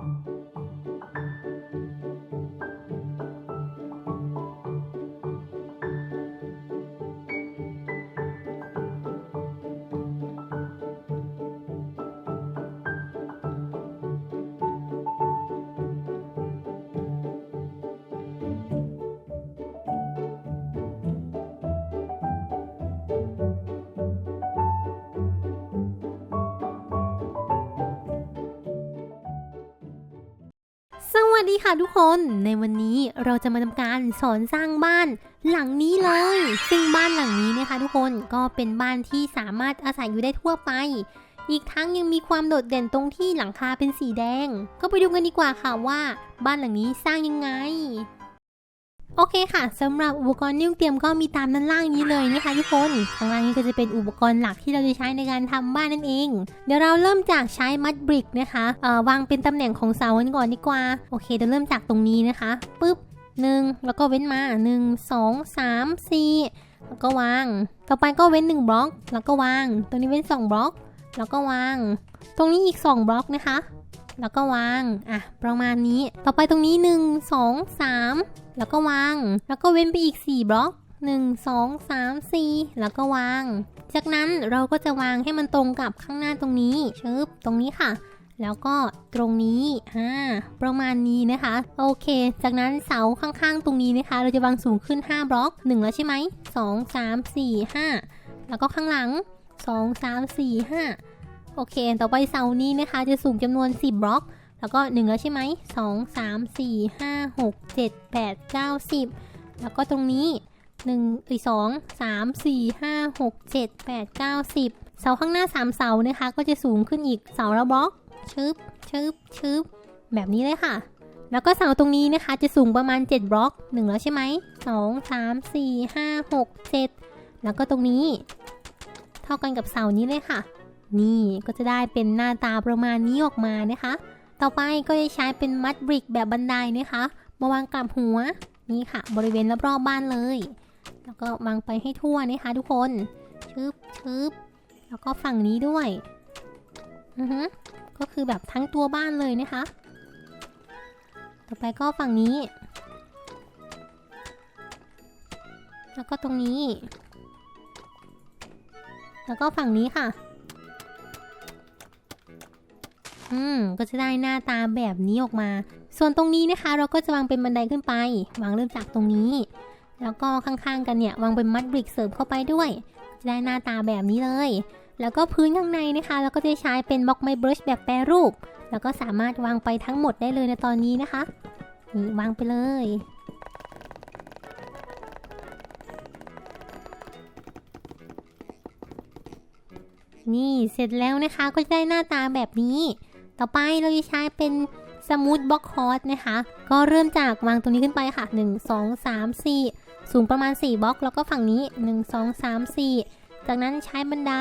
ส ดีค่ะทุกคน ในวันนี้เราจะมาทำการสอนสร้างบ้านหลังนี้เลย ซึ่งบ้านหลังนี้นะคะทุกคนก็เป็นบ้านที่สามารถอาศัยอยู่ได้ทั่วไป อีกทั้งยังมีความโดดเด่นตรงที่หลังคาเป็นสีแดง ก็ไปดูกันดีกว่าค่ะว่า บ้านหลังนี้สร้างยังไง โอเคค่ะสำหรับอุปกรณ์ที่ต้องเตรียมก็มีตามด้านล่างนี้เลยนะคะทุกคนข้างล่างนี้ก็จะเป็นอุปกรณ์หลักที่เราจะใช้ในการทำบ้านนั่นเอง เดี๋ยวเราเริ่มจากใช้มัดบริกนะคะเอ่อวางเป็นตำแหน่งของเสากันก่อนดีกว่าโอเคเดี๋ยวเริ่มจากตรงนี้นะคะปึ๊บหนึ่งแล้วก็เว้นมาหนึ่งสองสามสี่แล้วก็วาง ต่อไปก็เว้นหนึ่งบล็อก แล้วก็วาง ตรงนี้เว้นสองบล็อก แล้วก็วาง ตรงนี้อีกสองบล็อกนะคะ แล้วก็วางอะประมาณนี้ ต่อไปตรงนี้หนึ่งสองสาม แล้วก็วาง แล้วก็เว้นไปอีก 4 บล็อก1 2 3 4 แล้วก็วาง จากนั้นเราก็จะวางให้มันตรงกับข้างหน้าตรงนี้ชึบตรงนี้ค่ะ แล้วก็ตรงนี้อ่าประมาณนี้นะคะ โอเค จากนั้นเสาข้างๆ ตรงนี้นะคะ เราจะวางสูงขึ้น 5 บล็อก 1 แล้วใช่ไหม2 3 4 5 แล้วก็ข้างหลัง 2 3 4 5 โอเค ต่อไปเสานี้นะคะ จะสูงจำนวน 10 บล็อก แล้วก็1แล้วใช่ไหม2 3 4 5 6 7 8 9 10แล้วก็ตรงนี้1อีก2 3 4 5 6 7 8 9 10เสาข้างหน้า3เสานะคะ ก็จะสูงขึ้นอีกเสาละบล็อกชึบชึบชึบแบบนี้เลยค่ะ แล้วก็เสาตรงนี้นะคะ จะสูงประมาณ 7 บล็อก1แล้วใช่ไหม2 3 4 5 6 7แล้วก็ตรงนี้ เท่ากันกับเสานี้เลยค่ะ นี่ก็จะได้เป็นหน้าตาประมาณนี้ออกมานะคะ ต่อไปก็จะใช้เป็นมัดบริกแบบบันไดนะคะ มาวางกลับหัวนี่ค่ะ บริเวณรอบๆบ้านเลย แล้วก็วางไปให้ทั่วนะคะทุกคนชึบชึบแล้วก็ฝั่งนี้ด้วยอือฮึก็คือแบบทั้งตัวบ้านเลยนะคะ ต่อไปก็ฝั่งนี้ แล้วก็ตรงนี้ แล้วก็ฝั่งนี้ค่ะ อืมก็จะได้หน้าตาแบบนี้ออกมา ส่วนตรงนี้นะคะ เราก็จะวางเป็นบันไดขึ้นไป วางเริ่มจากตรงนี้ แล้วก็ข้างๆกันเนี่ยวางเป็นมัดบริกเสริมเข้าไปด้วย จะได้หน้าตาแบบนี้เลย แล้วก็พื้นข้างในนะคะ เราก็จะใช้เป็นบล็อกไม้บรัชแบบแปรรูป แล้วก็สามารถวางไปทั้งหมดได้เลยในตอนนี้นะคะนี่วางไปเลย นี่เสร็จแล้วนะคะก็จะได้หน้าตาแบบนี้ ต่อไปเราจะใช้เป็นสมูทบล็อกคอร์สนะคะ ก็เริ่มจากวางตรงนี้ขึ้นไปค่ะ 1 2 3 4 สูงประมาณ 4บล็อก แล้วก็ฝั่งนี้ 1 2 3 4 จากนั้นใช้บันได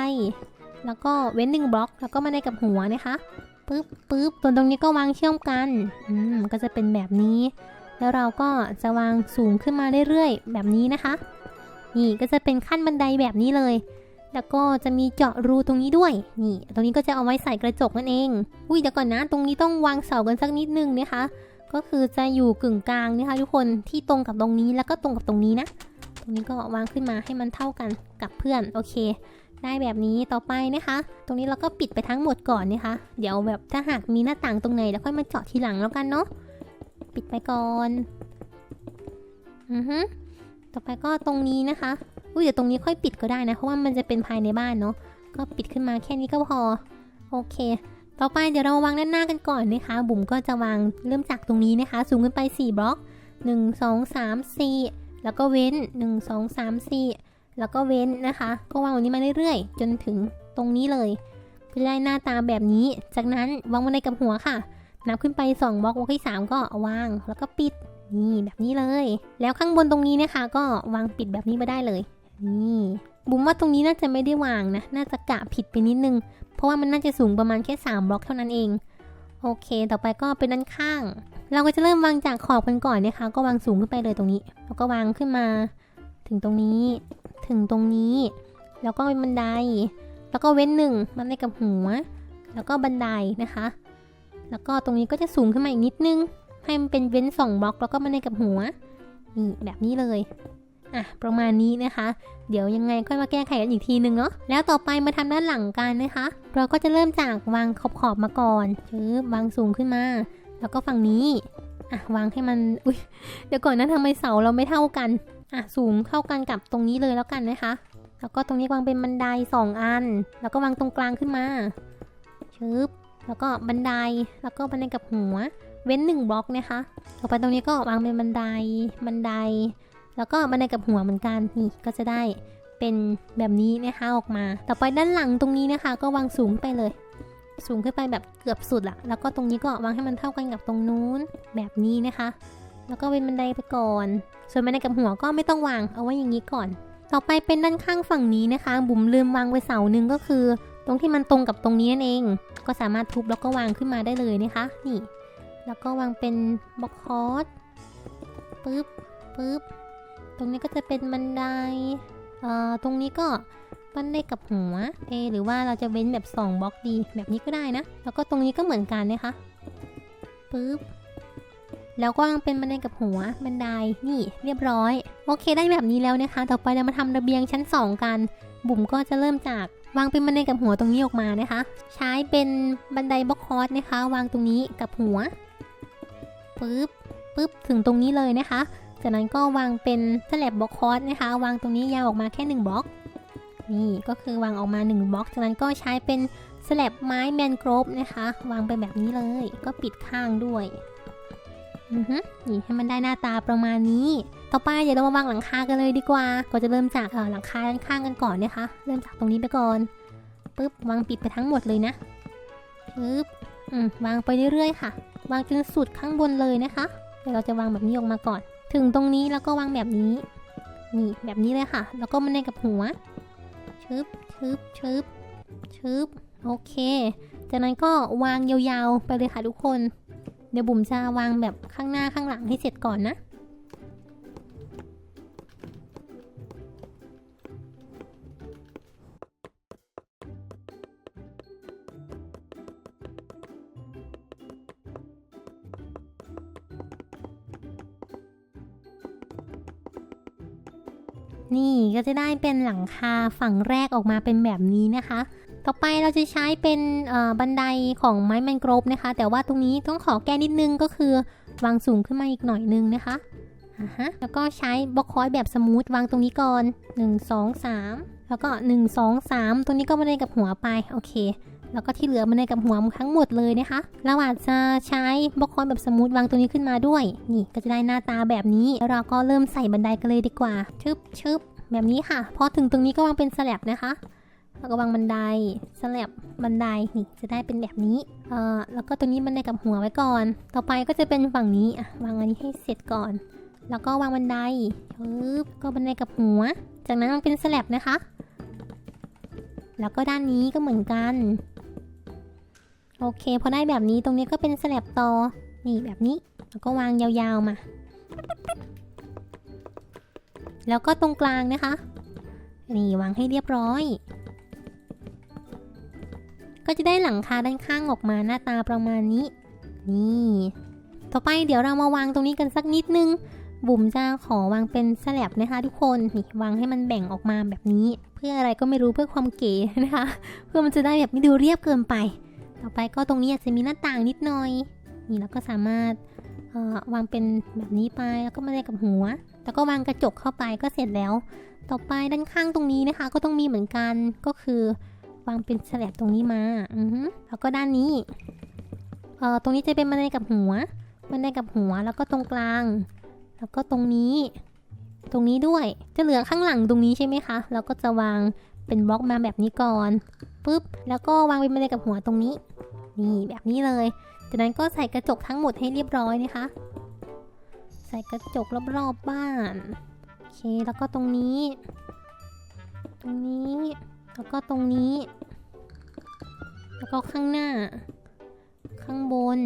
แล้วก็เว้น 1บล็อก แล้วก็บันไดกับหัวนะคะปึ๊บปึ๊บตัวตรงนี้ก็วางเชื่อมกัน อืม ก็จะเป็นแบบนี้ แล้วเราก็จะวางสูงขึ้นมาเรื่อยๆ แบบนี้นะคะ นี่ก็จะเป็นขั้นบันไดแบบนี้เลย แล้วก็จะมีเจาะรูตรงนี้ด้วย นี่ ตรงนี้ก็จะเอาไว้ใส่กระจกนั่นเอง อุ้ยเดี๋ยวก่อนนะ ตรงนี้ต้องวางเสากันสักนิดนึงนะคะ ก็คือจะอยู่กึ่งกลางนะคะทุกคนที่ตรงกับตรงนี้แล้วก็ตรงกับตรงนี้นะ ตรงนี้ก็วางขึ้นมาให้มันเท่ากันกับเพื่อน โอเค ได้แบบนี้ต่อไปนะคะ ตรงนี้เราก็ปิดไปทั้งหมดก่อนนะคะ เดี๋ยวแบบถ้าหากมีหน้าต่างตรงไหนแล้วค่อยมาเจาะทีหลังแล้วกันเนาะ ปิดไปก่อน อือฮึต่อไปก็ตรงนี้นะคะ อุ้ยเดี๋ยวตรงนี้ค่อยปิดก็ได้นะ เพราะว่ามันจะเป็นภายในบ้านเนาะ ก็ปิดขึ้นมาแค่นี้ก็พอ โอเค ต่อไปเดี๋ยวเราวางด้านหน้ากันก่อนนะคะ บุ๋มก็จะวางเริ่มจากตรงนี้นะคะ สูงขึ้นไป 4 บล็อก 1 2 3 4 แล้วก็เว้น 1 2 3 4 แล้วก็เว้นนะคะ ก็วางแบบนี้มาเรื่อยๆ จนถึงตรงนี้เลยก็จะได้หน้าตาแบบนี้ จากนั้นวางบนไดกับหัวค่ะ นับขึ้นไป 2 บล็อกบล็อกที่ 3 ก็วาง แล้วก็ปิด นี่แบบนี้เลย แล้วข้างบนตรงนี้นะคะ ก็วางปิดแบบนี้มาได้เลย นี่บุ๋มว่าตรงนี้น่าจะไม่ได้วางนะ น่าจะกะผิดไปนิดนึง เพราะว่ามันน่าจะสูงประมาณแค่ 3 บล็อกเท่านั้นเอง โอเค ต่อไปก็เป็นด้านข้าง เราก็จะเริ่มวางจากขอบกันก่อนนะคะ ก็วางสูงขึ้นไปเลยตรงนี้ แล้วก็วางขึ้นมา ถึงตรงนี้ ถึงตรงนี้ แล้วก็เป็นบันได แล้วก็เว้นหนึ่งบันไดกับหัว แล้วก็บันไดนะคะ แล้วก็ตรงนี้ก็จะสูงขึ้นมาอีกนิดนึง ให้มันเป็นเว้นสองบล็อก แล้วก็มาในกับหัว นี่แบบนี้เลย อะประมาณนี้นะคะ เดี๋ยวยังไงก็มาแก้ไขกันอีกทีนึงเนาะแล้วต่อไปมาทำด้านหลังกันนะคะ เราก็จะเริ่มจากวางขอบขอบๆมาก่อนชือวางสูงขึ้นมา แล้วก็ฝั่งนี้อะวางให้มันอุ้ยเดี๋ยวก่อนนะทำไมเสาเราไม่เท่ากันอะสูงเท่ากันกับตรงนี้เลยแล้วกันนะคะ แล้วก็ตรงนี้วางเป็นบันไดสองอัน แล้วก็วางตรงกลางขึ้นมาชึบแล้วก็บันไดแล้วก็บันไดกับหัว เว้นหนึ่งบล็อกนะคะ ต่อไปตรงนี้ก็วางเป็นบันไดบันได แล้วก็บันไดกับหัวเหมือนกันนี่ก็จะได้เป็นแบบนี้นะคะออกมา ต่อไปด้านหลังตรงนี้นะคะ ก็วางสูงไปเลย สูงขึ้นไปแบบเกือบสุดละแล้วก็ตรงนี้ก็วางให้มันเท่ากันกับตรงนู้นแบบนี้นะคะ แล้วก็เป็นบันไดไปก่อน ส่วนบันไดกับหัวก็ไม่ต้องวางเอาไว้อย่างนี้ก่อน ต่อไปเป็นด้านข้างฝั่งนี้นะคะ บุ๋มลืมวางไว้เสาหนึ่งก็คือ ตรงที่มันตรงกับตรงนี้นั่นเอง ก็สามารถทุบแล้วก็วางขึ้นมาได้เลยนะคะ นี่ แล้วก็วางเป็นบล็อกคอร์สปึ๊บปึ๊บ ตรงนี้ก็จะเป็นบันไดเอ่อตรงนี้ก็บันไดกับหัวเอหรือว่าเราจะเว้นแบบ2บล็อกดีแบบนี้ก็ได้นะ แล้วก็ตรงนี้ก็เหมือนกันนะคะปึ๊บแล้วก็วางเป็นบันไดกับหัวบันไดนี่เรียบร้อย โอเคได้แบบนี้แล้วนะคะ ต่อไปเรามาทำระเบียงชั้น 2 กัน บุ๋มก็จะเริ่มจากวางเป็นบันไดกับหัวตรงนี้ออกมานะคะ ใช้เป็นบันไดบล็อกคอร์สนะคะ วางตรงนี้กับหัวปึ๊บปึ๊บถึงตรงนี้เลยนะคะ จากนั้นก็วางเป็นสแลบบล็อกคอร์สนะคะ วางตรงนี้ยาวออกมาแค่1บล็อก นี่ก็คือวางออกมา1บล็อก จากนั้นก็ใช้เป็นสแลบไม้แมนกรอบนะคะ วางไปแบบนี้เลย ก็ปิดข้างด้วยอือฮึนี่ให้มันได้หน้าตาประมาณนี้ ต่อไปเดี๋ยวเรามาวางหลังคากันเลยดีกว่า ก็จะเริ่มจากหลังคาด้านข้างกันก่อนนะคะ เริ่มจากตรงนี้ไปก่อนปึ๊บวางปิดไปทั้งหมดเลยนะปึ๊บอืมวางไปเรื่อยๆค่ะ วางจนสุดข้างบนเลยนะคะเดี๋ยวเราจะวางแบบนี้ออกมาก่อน ถึงตรงนี้แล้วก็วางแบบนี้ นี่แบบนี้เลยค่ะ แล้วก็มันในกับหัวชึบชึบชึบชึบโอเค จากนั้นก็วางยาวๆไปเลยค่ะทุกคน เดี๋ยวบุ๋มจะวางแบบข้างหน้าข้างหลังให้เสร็จก่อนนะ นี่ก็จะได้เป็นหลังคาฝั่งแรกออกมาเป็นแบบนี้นะคะ ต่อไปเราจะใช้เป็นบันไดของไม้แมนกรบนะคะ แต่ว่าตรงนี้ต้องขอแก้นิดนึงก็คือวางสูงขึ้นมาอีกหน่อยนึงนะคะอ่าฮะแล้วก็ใช้บล็อกคอยแบบสมูทวางตรงนี้ก่อน 1 2 3 แล้วก็ 1 2 3 ตรงนี้ก็บันไดกับหัวไปโอเค แล้วก็ที่เหลือบันไดกับหัวทั้งหมดเลยนะคะเราอาจจะใช้บล็อกคอยแบบสมูทวางตรงนี้ขึ้นมาด้วย นี่ก็จะได้หน้าตาแบบนี้แล้วเราก็เริ่มใส่บันไดกันเลยดีกว่า ชึบชึบแบบนี้ค่ะ พอถึงตรงนี้ก็วางเป็นสแลบนะคะแล้วก็วางบันไดสลับบันไดนี่จะได้เป็นแบบนี้ เอ่อ แล้วก็ตรงนี้บันไดกับหัวไว้ก่อน ต่อไปก็จะเป็นฝั่งนี้อะวางอันนี้ให้เสร็จก่อน แล้วก็วางบันไดปึ๊บก็บันไดกับหัว จากนั้นมันเป็นสลับนะคะ แล้วก็ด้านนี้ก็เหมือนกัน โอเคพอได้แบบนี้ตรงนี้ก็เป็นสลับต่อ นี่แบบนี้ แล้วก็วางยาวๆมา แล้วก็ตรงกลางนะคะ นี่วางให้เรียบร้อย ก็จะได้หลังคาด้านข้างออกมาหน้าตาประมาณนี้ นี่ ต่อไปเดี๋ยวเรามาวางตรงนี้กันสักนิดนึง บุ๋มจะขอวางเป็นสลับนะคะทุกคน นี่วางให้มันแบ่งออกมาแบบนี้ เพื่ออะไรก็ไม่รู้เพื่อความเก๋นะคะ เพื่อมันจะได้แบบไม่ดูเรียบเกินไป ต่อไปก็ตรงนี้อาจจะมีหน้าต่างนิดหน่อย นี่แล้วก็สามารถวางเป็นแบบนี้ไปแล้วก็มาได้กับหัว แล้วก็วางกระจกเข้าไปก็เสร็จแล้ว ต่อไปด้านข้างตรงนี้นะคะ ก็ต้องมีเหมือนกันก็คือวางเป็นสแลบตรงนี้มาอือฮึแล้วก็ด้านนี้เอ่อตรงนี้จะเป็นบันไดกับหัวบันไดกับหัวแล้วก็ตรงกลาง แล้วก็ตรงนี้ ตรงนี้ด้วยจะเหลือข้างหลังตรงนี้ใช่ไหมคะแล้วก็จะวาง เป็นบล็อกมาแบบนี้ก่อนปุ๊บแล้วก็วางเป็นบันไดกับหัวตรงนี้ นี่แบบนี้เลย จากนั้นก็ใส่กระจกทั้งหมดให้เรียบร้อยนะคะ ใส่กระจกรอบๆบบ้านโอเคแล้วก็ตรงนี้ ตรงนี้แล้วก็ตรงนี้ แล้วก็ข้างหน้า ข้างบน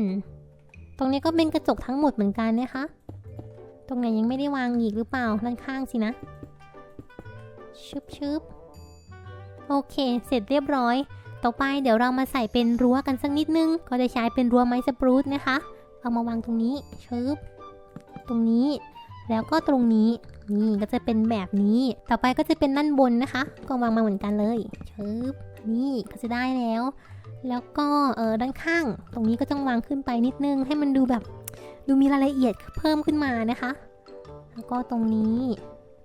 ตรงนี้ก็เป็นกระจกทั้งหมดเหมือนกันนะคะตรงไหนยังไม่ได้วางอีกหรือเปล่าด้านข้างสินะชึบชึบ โอเค เสร็จเรียบร้อย ต่อไปเดี๋ยวเรามาใส่เป็นรั้วกันสักนิดนึง ก็จะใช้เป็นรั้วไม้สปรูตนะคะ เอามาวางตรงนี้ชึบตรงนี้ แล้วก็ตรงนี้ นี่ก็จะเป็นแบบนี้ ต่อไปก็จะเป็นด้านบนนะคะ ก็วางมาเหมือนกันเลยชึบนี่ก็จะได้แล้ว แล้วก็เออด้านข้าง ตรงนี้ก็ต้องวางขึ้นไปนิดนึง ให้มันดูแบบดูมีรายละเอียดเพิ่มขึ้นมานะคะ แล้วก็ตรงนี้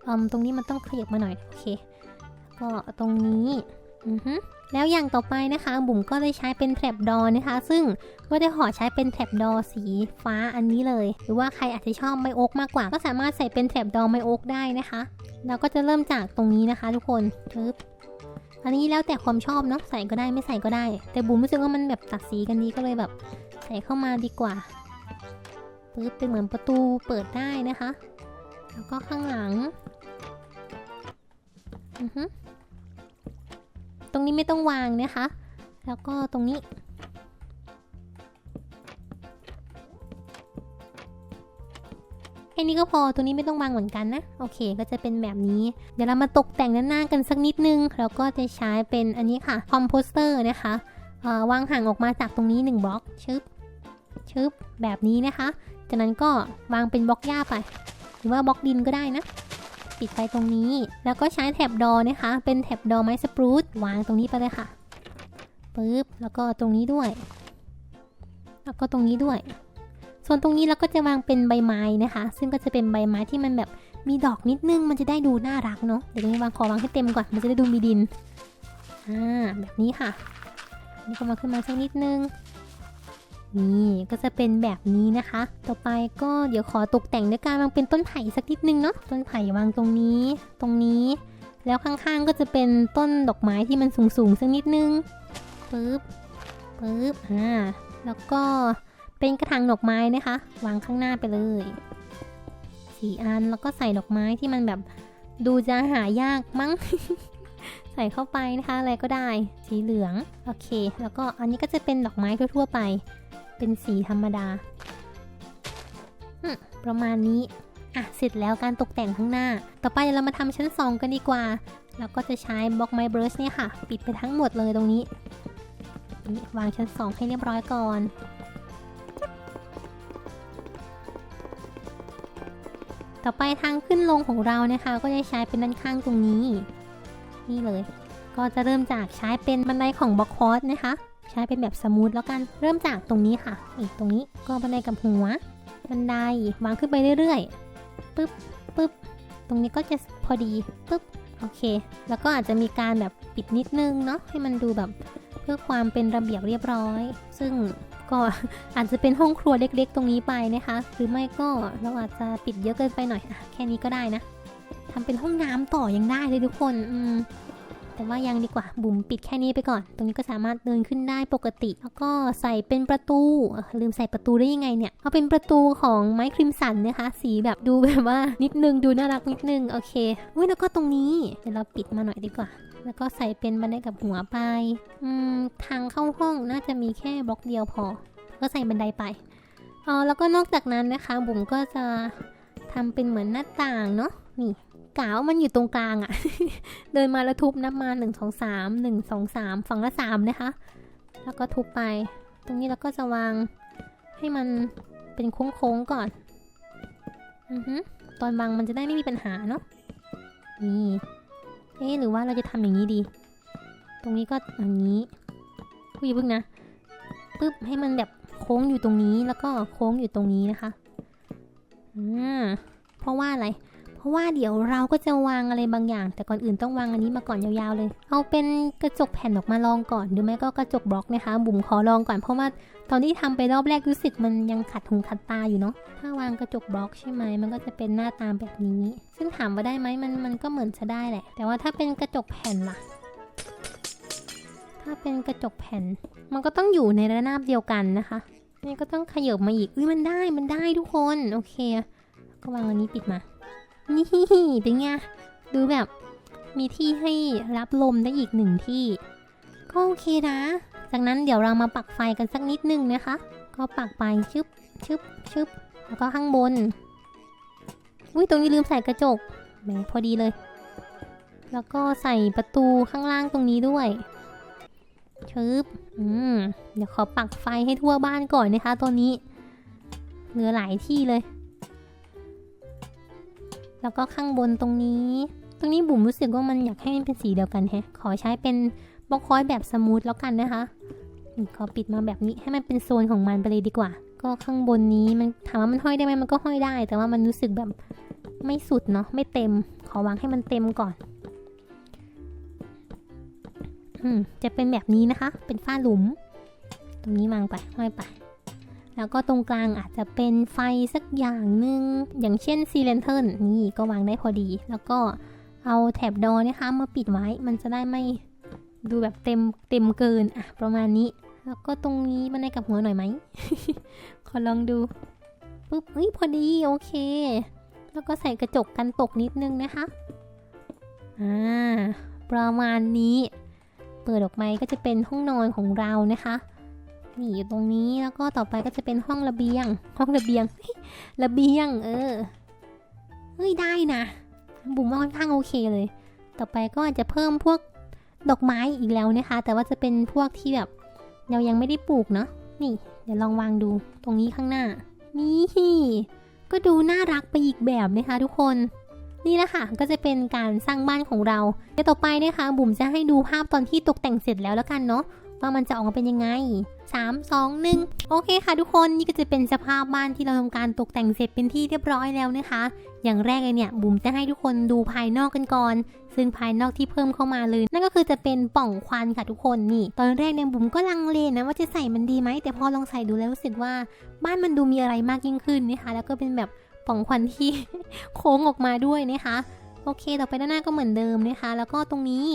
อืมตรงนี้มันต้องขยับมาหน่อย โอเค ก็ตรงนี้อือฮึแล้วอย่างต่อไปนะคะบุ๋มก็เลยใช้เป็นแท็บดอนะคะ ซึ่งก็ได้ขอใช้เป็นแท็บดอสีฟ้าอันนี้เลย หรือว่าใครอาจจะชอบไมโอ๊กมากกว่า ก็สามารถใส่เป็นแท็บดอไมโอ๊กได้นะคะ เราก็จะเริ่มจากตรงนี้นะคะ ทุกคนปึ๊บอันนี้แล้วแต่ความชอบเนาะใส่ก็ได้ไม่ใส่ก็ได้ แต่บุ๋มรู้สึกว่ามันแบบตัดสีกันดีก็เลยแบบ ใส่เข้ามาดีกว่าปึ๊บเป็นเหมือนประตูเปิดได้นะคะ แล้วก็ข้างหลังอือฮึ ตรงนี้ไม่ต้องวางนะคะ แล้วก็ตรงนี้ แค่นี้ก็พอ ตัวนี้ไม่ต้องวางเหมือนกันนะ โอเค ก็จะเป็นแบบนี้ เดี๋ยวเรามาตกแต่งด้านหน้ากันสักนิดนึง แล้วก็จะใช้เป็นอันนี้ค่ะ คอมโพสเตอร์นะคะ วางห่างออกมาจากตรงนี้1บล็อก ชึบ ชึบ แบบนี้นะคะ จากนั้นก็วางเป็นบล็อกหญ้าไป หรือว่าบล็อกดินก็ได้นะ ปิดไปตรงนี้ แล้วก็ใช้แถบดอนะคะ เป็นแถบดอไม้สปรูตวางตรงนี้ไปเลยค่ะปึ๊บแล้วก็ตรงนี้ด้วย แล้วก็ตรงนี้ด้วย ส่วนตรงนี้เราก็จะวางเป็นใบไม้นะคะ ซึ่งก็จะเป็นใบไม้ที่มันแบบมีดอกนิดนึงมันจะได้ดูน่ารักเนาะเดี๋ยวตรงนี้วางขอวางให้เต็มก่อนมันจะได้ดูมีดินอ่าแบบนี้ค่ะนี่ก็มาขึ้นมาสักนิดนึง นี่ก็จะเป็นแบบนี้นะคะ ต่อไปก็เดี๋ยวขอตกแต่งด้วยการวางเป็นต้นไผ่สักนิดนึงเนาะต้นไผ่วางตรงนี้ ตรงนี้ แล้วข้างๆก็จะเป็นต้นดอกไม้ที่มันสูงๆสักนิดนึงปึ๊บปึ๊บอ่าแล้วก็เป็นกระถางดอกไม้นะคะ วางข้างหน้าไปเลยสี่อันแล้วก็ใส่ดอกไม้ที่มันแบบดูจะหายากมั้ง ส่เข้าไปนะคะ อะไรก็ได้ สีเหลือง โอเค แล้วก็อันนี้ก็จะเป็นดอกไม้ทั่วๆไป เป็นสีธรรมดาประมาณนี้ อะ เสร็จแล้วการตกแต่งข้างหน้า ต่อไปเดี๋ยวเรามาทำชั้น 2 กันดีกว่า แล้วก็จะใช้บล็อกไม้เบรสเนี่ยค่ะ ปิดไปทั้งหมดเลยตรงนี้ วางชั้น 2 ให้เรียบร้อยก่อนต่อไปทางขึ้นลงของเรานะคะ ก็จะใช้เป็นด้านข้างตรงนี้ นี่เลย ก็จะเริ่มจากใช้เป็นบันไดของบล็อกคอร์สนะคะ ใช้เป็นแบบสมูทแล้วกัน เริ่มจากตรงนี้ค่ะนี่ตรงนี้ก็บันไดกับหัว บันไดวางขึ้นไปเรื่อยๆ ปึ๊บปึ๊บ ตรงนี้ก็จะพอดี ปึ๊บ โอเค แล้วก็อาจจะมีการแบบปิดนิดนึงเนาะ ให้มันดูแบบเพื่อความเป็นระเบียบเรียบร้อย ซึ่งก็อาจจะเป็นห้องครัวเล็กๆ ตรงนี้ไปนะคะ หรือไม่ก็เราอาจจะปิดเยอะเกินไปหน่อยแค่นี้ก็ได้นะ ทำเป็นห้องน้ำต่อยังได้เลยทุกคนอืมแต่ว่ายังดีกว่าบุ๋มปิดแค่นี้ไปก่อน ตรงนี้ก็สามารถเดินขึ้นได้ปกติ แล้วก็ใส่เป็นประตู ลืมใส่ประตูได้ยังไงเนี่ยเอาเป็นประตูของไม้ครีมสันนะคะ สีแบบดูแบบว่านิดนึงดูน่ารักนิดนึงโอเคอุ้ยแล้วก็ตรงนี้เดี๋ยวเราปิดมาหน่อยดีกว่า แล้วก็ใส่เป็นบันไดกับหัวไปอืมทางเข้าห้องน่าจะมีแค่บล็อกเดียวพอ ก็ใส่บันไดไปอ๋อแล้วก็นอกจากนั้นนะคะ บุ๋มก็จะทำเป็นเหมือนหน้าต่างเนาะนี่ กาวมันอยู่ตรงกลางอะเดินมาแล้วทุบนับมาหนึ่งสองสามหนึ่งสองสามฝั่งละสามนะคะ แล้วก็ทุบไป ตรงนี้เราก็จะวางให้มันเป็นโค้งๆก่อน อือฮึตอนวางมันจะได้ไม่มีปัญหาเนาะ นี่ เอ๊หรือว่าเราจะทำอย่างนี้ดี ตรงนี้ก็อย่างนี้คุยพิ่งนะ ปึ๊บให้มันแบบโค้งอยู่ตรงนี้แล้วก็โค้งอยู่ตรงนี้นะคะ อ่า เพราะว่าอะไร เพราะว่าเดี๋ยวเราก็จะวางอะไรบางอย่าง แต่ก่อนอื่นต้องวางอันนี้มาก่อนยาวๆเลย เอาเป็นกระจกแผ่นออกมาลองก่อนหรือไม่ก็กระจกบล็อกนะคะ บุ๋มขอลองก่อนเพราะว่าตอนที่ทำไปรอบแรกรู้สึกมันยังขัดหูขัดตาอยู่เนาะถ้าวางกระจกบล็อกใช่ไหมมันก็จะเป็นหน้าตาแบบนี้ ซึ่งถามว่าได้ไหมมันมันก็เหมือนจะได้แหละ แต่ว่าถ้าเป็นกระจกแผ่นล่ะถ้าเป็นกระจกแผ่น มันก็ต้องอยู่ในระนาบเดียวกันนะคะนี่ก็ต้องขยบมาอีกอุ้ยมันได้มันได้ทุกคนโอเคก็วางอันนี้ปิดมา นี่เป็นไง ดูแบบมีที่ให้รับลมได้อีกหนึ่งที่ ก็โอเคนะ จากนั้นเดี๋ยวเรามาปักไฟกันสักนิดนึงนะคะ ก็ปักไปชึบชึบชึบแล้วก็ข้างบน อุ้ยตรงนี้ลืมใส่กระจก แหมพอดีเลย แล้วก็ใส่ประตูข้างล่างตรงนี้ด้วยชึบอืม เดี๋ยวขอปักไฟให้ทั่วบ้านก่อนนะคะตัวนี้ เหลือหลายที่เลย แล้วก็ข้างบนตรงนี้ ตรงนี้บุ๋มรู้สึกว่ามันอยากให้มันเป็นสีเดียวกันแฮะ ขอใช้เป็นบล็อกคอยแบบสมูทแล้วกันนะคะอืมขอปิดมาแบบนี้ให้มันเป็นโซนของมันไปเลยดีกว่า ก็ข้างบนนี้มันถามว่ามันห้อยได้ไหมมันก็ห้อยได้ แต่ว่ามันรู้สึกแบบไม่สุดเนาะไม่เต็ม ขอวางให้มันเต็มก่อน อืมจะเป็นแบบนี้นะคะ เป็นฝ้าหลุม ตรงนี้วางไปห้อยไป แล้วก็ตรงกลางอาจจะเป็นไฟสักอย่างหนึ่งอย่างเช่นซีเลนเทิลนี่ก็วางได้พอดี แล้วก็เอาแถบดอนะคะมาปิดไว้มันจะได้ไม่ดูแบบเต็มเต็มเกินอะประมาณนี้ แล้วก็ตรงนี้มันได้กับหัวหน่อยไหมขอลองดูปุ๊บเฮ้ยพอดีโอเค แล้วก็ใส่กระจกกันตกนิดนึงนะคะอ่าประมาณนี้ เปิดออกไปก็จะเป็นห้องนอนของเรานะคะ นี่อยู่ตรงนี้แล้วก็ต่อไปก็จะเป็นห้องระเบียง ห้องระเบียง ระเบียง เออเฮ้ยได้นะ บุ๋มว่าค่อนข้างโอเคเลย ต่อไปก็อาจจะเพิ่มพวกดอกไม้อีกแล้วนะคะ แต่ว่าจะเป็นพวกที่แบบเรายังไม่ได้ปลูกเนาะนี่ เดี๋ยวลองวางดูตรงนี้ข้างหน้า นี่ก็ดูน่ารักไปอีกแบบนะคะทุกคน นี่แหละค่ะก็จะเป็นการสร้างบ้านของเราเดี๋ยวต่อไปนะคะบุ๋มจะให้ดูภาพตอนที่ตกแต่งเสร็จแล้วแล้วกันเนาะ ว่ามันจะออกมาเป็นยังไง 3 2 1 โอเคค่ะทุกคนนี่ก็จะเป็นสภาพบ้านที่เราทำการตกแต่งเสร็จเป็นที่เรียบร้อยแล้วนะคะ อย่างแรกเลยเนี่ยบุ๋มจะให้ทุกคนดูภายนอกกันก่อน ซึ่งภายนอกที่เพิ่มเข้ามาเลย นั่นก็คือจะเป็นป่องควันค่ะทุกคนนี่ ตอนแรกเนี่ยบุ๋มก็ลังเลนะว่าจะใส่มันดีไหมแต่พอลองใส่ดูแล้วรู้สึกว่าบ้านมันดูมีอะไรมากยิ่งขึ้นนะคะ แล้วก็เป็นแบบป่องควันที่โค้งออกมาด้วยนะคะ โอเค ต่อไปด้านหน้าก็เหมือนเดิมนะคะ แล้วก็ตรงนี้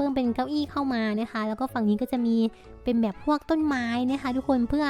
พิ่มเป็นเก้าอี้เข้ามานะคะ แล้วก็ฝั่งนี้ก็จะมีเป็นแบบพวกต้นไม้นะคะ ทุกคนเพื่อ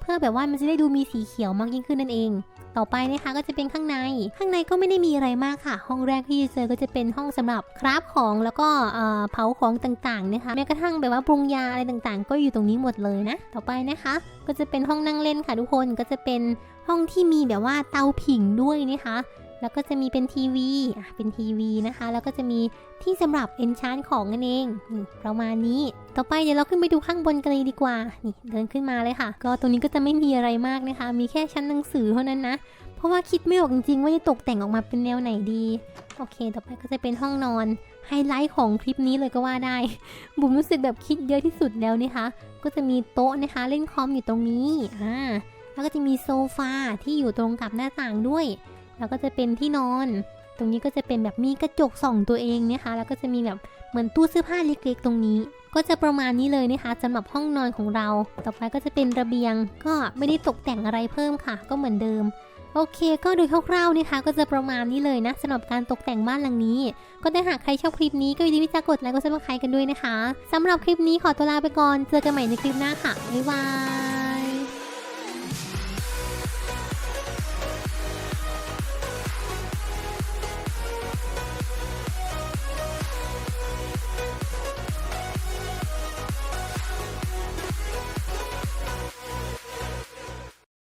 เพื่อแบบว่ามันจะได้ดูมีสีเขียวมากยิ่งขึ้นนั่นเอง ต่อไปนะคะก็จะเป็นข้างใน ข้างในก็ไม่ได้มีอะไรมากค่ะ ห้องแรกที่จะเจอก็จะเป็นห้องสำหรับคราฟของแล้วก็เอ่อเผาของต่างๆนะคะ แม้กระทั่งแบบว่าปรุงยาอะไรต่างๆ ก็อยู่ตรงนี้หมดเลยนะ ต่อไปนะคะ ก็จะเป็นห้องนั่งเล่นค่ะทุกคน ก็จะเป็นห้องที่มีแบบว่าเตาผิงด้วยนะคะ แล้วก็จะมีเป็นทีวีเป็นทีวีนะคะ แล้วก็จะมีที่สำหรับเอนชานของนั่นเองนี่ประมาณนี้ ต่อไปเดี๋ยวเราขึ้นไปดูข้างบนกันเลยดีกว่า นี่เดินขึ้นมาเลยค่ะ ก็ตรงนี้ก็จะไม่มีอะไรมากนะคะ มีแค่ชั้นหนังสือเท่านั้นนะ เพราะว่าคิดไม่ออกจริงๆ ว่าจะตกแต่งออกมาเป็นแนวไหนดี โอเค ต่อไปก็จะเป็นห้องนอน ไฮไลท์ของคลิปนี้เลยก็ว่าได้ บุ๋มรู้สึกแบบคิดเยอะที่สุดแล้วนะคะ ก็จะมีโต๊ะนะคะ เล่นคอมอยู่ตรงนี้ อ่า แล้วก็จะมีโซฟาที่อยู่ตรงกับหน้าต่างด้วย แล้วก็จะเป็นที่นอน ตรงนี้ก็จะเป็นแบบมีกระจกส่องตัวเองนะคะ แล้วก็จะมีแบบเหมือนตู้เสื้อผ้าเล็กๆ ตรงนี้ ก็จะประมาณนี้เลยนะคะสำหรับห้องนอนของเรา ต่อไปก็จะเป็นระเบียง ก็ไม่ได้ตกแต่งอะไรเพิ่มค่ะ ก็เหมือนเดิมโอเค ก็โดยคร่าวๆนะคะ ก็จะประมาณนี้เลยนะสำหรับการตกแต่งบ้านหลังนี้ ก็ถ้าหากใครชอบคลิปนี้ก็อย่าลืมที่จะกดไลค์กดซับสไครต์กันด้วยนะคะสำหรับคลิปนี้ขอตัวลาไปก่อน เจอกันใหม่ในคลิปหน้าค่ะ บ๊ายบาย